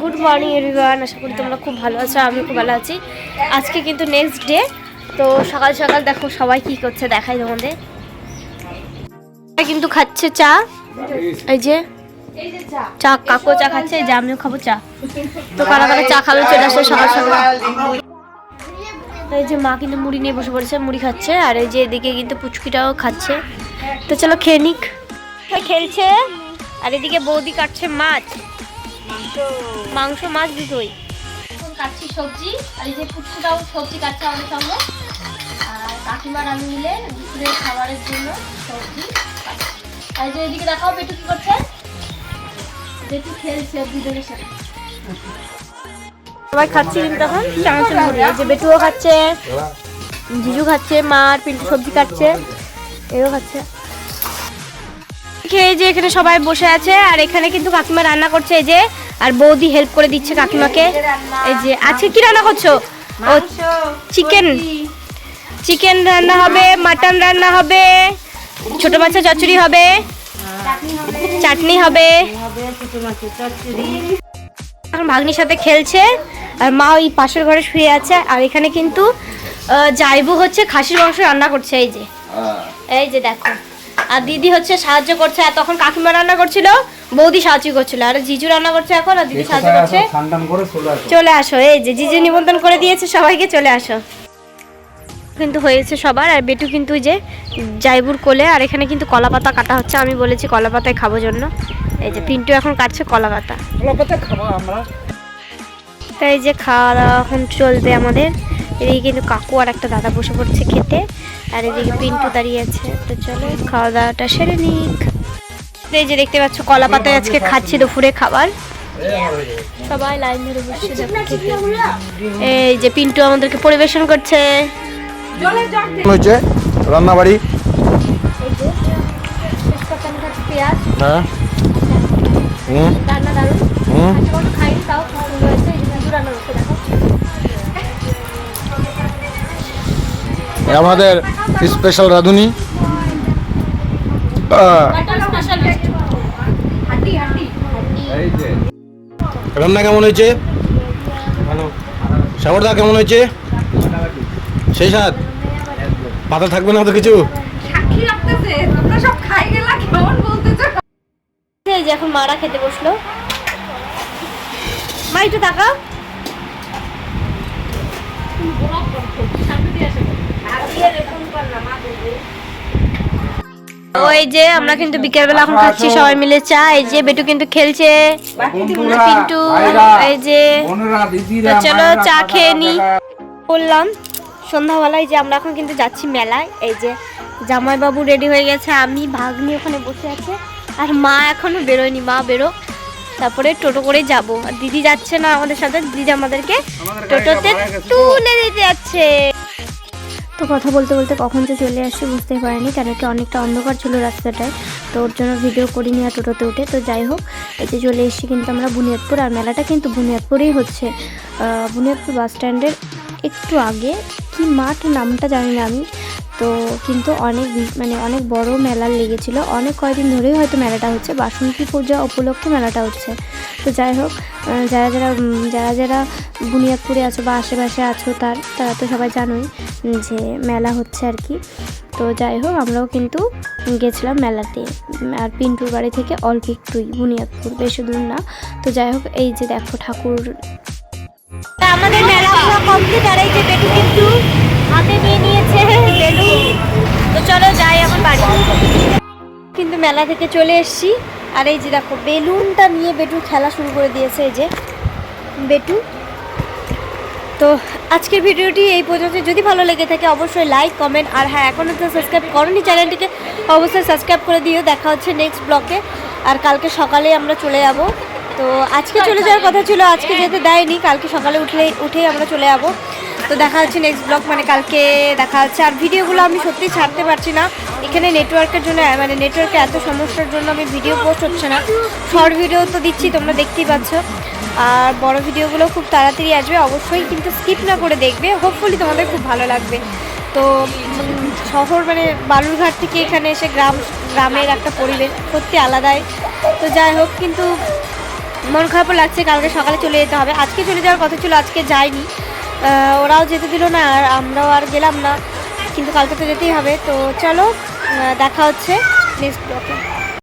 Good morning everyone আশা করি তোমরা খুব ভালো আছো আমি খুব ভালো আছি। আজকে কিন্তু নেক্সট ডে তো সকাল সকাল দেখো সবাই কি করছে, দেখাই তোমাদের। কিন্তু খাচ্ছে চা। এই যে, চা, কাকু চা খাচ্ছে, এই যে আমিও খাব চা। তো কারা কারা চা খাবে চলে আসে সকাল সকাল। এই যে মা কিন্তু মুড়ি নিয়ে বসে পড়েছে, মুড়ি খাচ্ছে, আর এই যে এদিকে কিন্তু পুচকিটাও খাচ্ছে। তো চলো খেয়ে নিক। খেলছে, আর এদিকে বৌদি কাটছে মাছ। মাংস। মাছ দুটোই। এখন কাটছি সবজি আর এই যে পুচকুটাও সবজি কাটছে আমাদের সঙ্গে। আর কাকিমার আমি মিলে দুপুরের খাবারের জন্য সবজি আর যে এদিকে দেখাও বেটু কি করছে। বেটু খেলছে দুজনের সাথে সবাই খাচ্ছি কিন্তু এখন। চানাচুর মুড়ি যে বেটুও খাচ্ছে জিজু খাচ্ছে মা আর পিন্টু সবজি কাটছে। এও খাচ্ছে। খেয়ে যে এখানে সবাই বসে আছে আর এখানে কিন্তু কাকিমা রান্না করছে এই যে আর বৌদি হেল্প করে দিচ্ছে কাকিমাকে। এই যে আজকে কি রান্না করছ? ও চিকেন চিকেন রান্না হবে মাটন রান্না হবে ছোট মাছের চচ্চড়ি হবে চাটনি হবে। এখন ভাগ্নির সাথে খেলছে আর মা ওই পাশের ঘরে শুয়ে আছে আর এখানে কিন্তু জাইবু হচ্ছে খাসির মাংস রান্না করছে এই যে। এই যে দেখো। আর দিদি হচ্ছে সাহায্য করছে আর তখন কাকিমা রান্না করছিল বৌদি সাহায্য করছিল। আর জিজু রান্না করছে এখন আর দিদি সাহায্য করছে। চলে আসো। এই যে জিজু নিমন্ত্রণ করে দিয়েছে সবাইকে চলে আসো। কিন্তু হয়েছে সবার আর বেটু কিন্তু ওই যে জাইবুর কোলে আর এখানে কিন্তু কলা পাতা কাটা হচ্ছে আমি বলেছি কলা পাতায় খাব জন্য। এই যে পিন্টু এখন কাটছে কলা পাতা কলাপাতা খাব আমরা। তাই যে খাওয়া দাওয়া এখন চলবে আমাদের। এদিকে কিন্তু কাকু আর একটা দাদা বসে পড়ছে খেতে। আর এদিকে পিন্টু দাঁড়িয়ে আছে। তো চলো খাওয়া দাওয়াটা সেরে নিক। এই যে দেখতে পাচ্ছ কলা পাতায় আজকে খাচ্ছি দুপুরে খাবার। সবাই লাইন ধরে বসে এই যে পিন্টু আমাদেরকে পরিবেশন করছে। হয়েছে রান্নাবাড়ি। পেঁয়াজ। হ্যাঁ। হুম। রান্না হুম। আজকে তাও আমাদের স্পেশাল রাঁধুনি। রান্না কেমন হয়েছে? ভালো। সাগরদা কেমন হয়েছে? সেই সাথ পাতা থাকবে না তো কিছু? সাক্ষী রাখতেছে তোমরা সব খাই গেলা কেমন বলতেছো? এই যে এখন মারা খেতে বসল। মা একটু তাকাও। ওই যে আমরা কিন্তু বিকেলবেলা এখন খাচ্ছি সবাই মিলে চা এই যে বেটু কিন্তু খেলছে। পিন্টু এই যে চলো চা খেয়ে নি। বললাম সন্ধ্যাবেলায় যে আমরা এখন কিন্তু যাচ্ছি মেলায় এই যে জামাইবাবু রেডি হয়ে গেছে আমি ভাগ্নি ওখানে বসে আছে আর মা এখনও বেরোয়নি মা বেরো তারপরে টোটো করে যাব। আর দিদি যাচ্ছে না আমাদের সাথে দিদি আমাদেরকে টোটোতে তুলে দিতে যাচ্ছে। তো কথা বলতে বলতে কখন যে চলে আসছি বুঝতেই পারিনি, কেন কি অনেকটা অন্ধকার ছিল রাস্তাটায়। তো ওর জন্য ভিডিও করিনি আর টোটোতে উঠে। তো যাই হোক এতে চলে এসেছি কিন্তু আমরা বুনিয়াদপুর আর মেলাটা কিন্তু বুনিয়াদপুরেই হচ্ছে। বুনিয়াদপুর বাস স্ট্যান্ডের একটু আগে, কি মাঠ নামটা জানি না আমি। তো কিন্তু অনেক মানে অনেক বড় মেলা লেগেছিল। অনেক কয়দিন ধরেই হয়তো মেলাটা হচ্ছে। বাসন্তী পূজা উপলক্ষে মেলাটা হচ্ছে। তো যাই হোক যারা যারা যারা যারা বুনিয়াদপুরে আছো বা আশেপাশে আছো, তার, তারা তো সবাই জানোই যে মেলা হচ্ছে আর কি। তো যাই হোক, আমরাও কিন্তু গেছিলাম মেলাতে। আর পিন্টুর বাড়ি থেকে অল্প একটুই বুনিয়াদপুর, বেশি দূর না। তো যাই হোক, এই যে দেখো ঠাকুর। আমাদের পুরো কমপ্লিট আর এই যে বেটু কিন্তু হাতে নিয়ে নিয়েছে বেলুন তো চলো যাই এখন বাড়ি কিন্তু মেলা থেকে চলে এসেছি। আর এই যে দেখো, বেলুনটা নিয়ে বেটু খেলা শুরু করে দিয়েছে এই যে। বেটু। তো আজকের ভিডিওটি এই পর্যন্ত। যদি ভালো লেগে থাকে, অবশ্যই লাইক কমেন্ট আর হ্যাঁ এখনও তো সাবস্ক্রাইব করনি চ্যানেলটিকে, অবশ্যই সাবস্ক্রাইব করে দিও। দেখা হচ্ছে নেক্সট ব্লকে আর কালকে সকালে আমরা চলে যাব। তো আজকে চলে যাওয়ার কথা ছিল, আজকে যেতে দেয়নি, কালকে সকালে উঠলে উঠেই আমরা চলে যাব। তো দেখা হচ্ছে নেক্সট ব্লগ মানে কালকে দেখা হচ্ছে। আর ভিডিওগুলো আমি সত্যি ছাড়তে পারছি না। এখানে নেটওয়ার্কের জন্য মানে নেটওয়ার্কে এত সমস্যার জন্য আমি ভিডিও পোস্ট হচ্ছে না। শর্ট ভিডিও তো দিচ্ছি, তোমরা দেখতেই পাচ্ছ। আর বড় ভিডিওগুলো খুব তাড়াতাড়ি আসবে, অবশ্যই কিন্তু স্কিপ না করে দেখবে। হোপফুলি তোমাদের খুব ভালো লাগবে। তো শহর মানে বালুরঘাট থেকে এখানে এসে গ্রাম, গ্রামের একটা পরিবেশ সত্যি আলাদাই। তো যাই হোক, কিন্তু মন খারাপও লাগছে, কালকে সকালে চলে যেতে হবে। আজকে চলে যাওয়ার কথা ছিল, আজকে যাইনি। ওরাও যেতে দিল না আর আমরাও আর গেলাম না। কিন্তু কালকে তো যেতেই হবে। তো চলো দেখা হচ্ছে নেক্সট ব্লকে